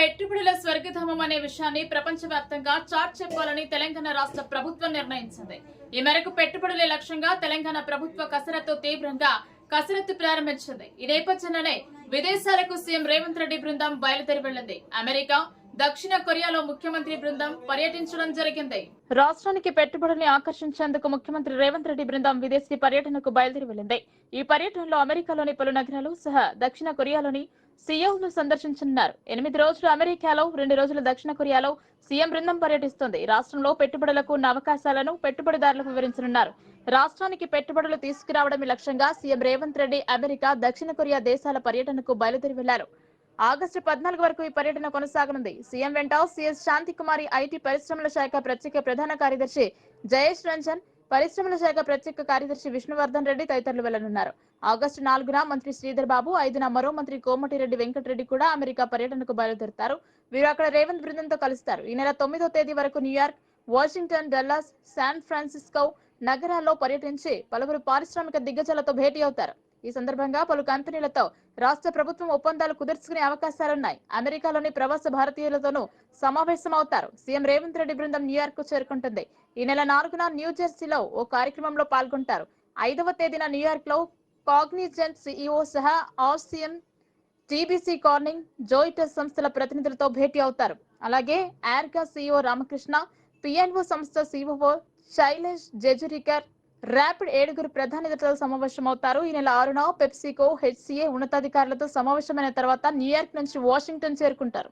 పెట్టుబడుల స్వర్గధామం అనే విషయాన్ని ప్రపంచవ్యాప్తంగా చాట్ చెప్పాలని తెలంగాణ రాష్ట్ర ప్రభుత్వం నిర్ణయించింది. ఈ మేరకు పెట్టుబడులే లక్ష్యంగా తెలంగాణ ప్రభుత్వ కసరత్తు తీవ్రంగా కసరత్తు ప్రారంభించింది. ఈ నేపథ్యంలోనే విదేశాలకు సీఎం రేవంత్ రెడ్డి బృందం బయలుదేరి వెళ్ళింది అమెరికా దక్షిణ కొరియాలో ముఖ్యమంత్రి బృందం పర్యటించడం జరిగింది. రాష్ట్రానికి పెట్టుబడుల్ని ఆకర్షించేందుకు ముఖ్యమంత్రి రేవంత్ రెడ్డి బృందం విదేశీ పర్యటనకు బయలుదేరి వెళ్ళింది ఈ పర్యటనలో అమెరికాలోని పలు నగరాలు సహా దక్షిణ కొరియాలోని సీఎంను సందర్శించనున్నారు. ఎనిమిది రోజులు అమెరికాలో రెండు రోజులు దక్షిణ కొరియాలో సీఎం బృందం పర్యటిస్తుంది. రాష్ట్రంలో పెట్టుబడులకు ఉన్న అవకాశాలను పెట్టుబడిదారులకు వివరించనున్నారు. రాష్ట్రానికి పెట్టుబడులు తీసుకురావడమే లక్ష్యంగా సీఎం రేవంత్ రెడ్డి అమెరికా దక్షిణ కొరియా దేశాల పర్యటనకు బయలుదేరి వెళ్ళారు ఆగస్టు పద్నాలుగు వరకు ఈ పర్యటన కొనసాగనుంది. సీఎం వెంట సిఎస్ శాంతి కుమారి ఐటీ పరిశ్రమల శాఖ ప్రత్యేక ప్రధాన కార్యదర్శి జయేష్ రంజన్ పరిశ్రమల శాఖ ప్రత్యేక కార్యదర్శి విష్ణువర్ధన్ రెడ్డి తదితరులు వెళ్ళనున్నారు. ఆగస్టు నాలుగున మంత్రి శ్రీధర్ బాబు ఐదున మరో మంత్రి కోమటిరెడ్డి వెంకటరెడ్డి కూడా అమెరికా పర్యటనకు బయలుదేరుతారు. వీరు అక్కడ రేవంత్ బృందంతో కలుస్తారు. ఈ నెల తొమ్మిదో తేదీ వరకు New York Washington Dallas San Francisco నగరాల్లో పర్యటించి పలువురు పారిశ్రామిక దిగ్గజాలతో భేటీ అవుతారు. ఈ సందర్భంగా పలు కంపెనీలతో రాష్ట్ర ప్రభుత్వం ఒప్పందాలు కుదుర్చుకునే అవకాశాలున్నాయి. అమెరికాలోని ప్రవాస భారతీయులతోనూ సమావేశమవుతారు. సీఎం రేవంత్ రెడ్డి బృందం న్యూయార్క్కు చేరుకుంటుంది. ఈ నెల నాలుగున న్యూ జెర్సీలో ఓ కార్యక్రమంలో పాల్గొంటారు. ఐదవ తేదీన న్యూయార్క్లో కాగ్నిజెంట్ సిఇఓ సహా ఆర్సీఎం టీబీసీ కార్నింగ్ జోయిటస్ సంస్థల ప్రతినిధులతో భేటీ అవుతారు. అలాగే ఎయిర్గా సీఈఓ రామకృష్ణ పిఎన్ఓ సంస్థ సీఈఓ శైలేష్ జెజురికర్ ర్యాపిడ్ ఏడుగురు ప్రధానిలతో సమావేశమవుతారు. ఈ నెల ఆరున పెప్సికో హెచ్సిఏ ఉన్నతాధికారులతో సమావేశమైన తర్వాత న్యూయార్క్ నుంచి వాషింగ్టన్ చేరుకుంటారు.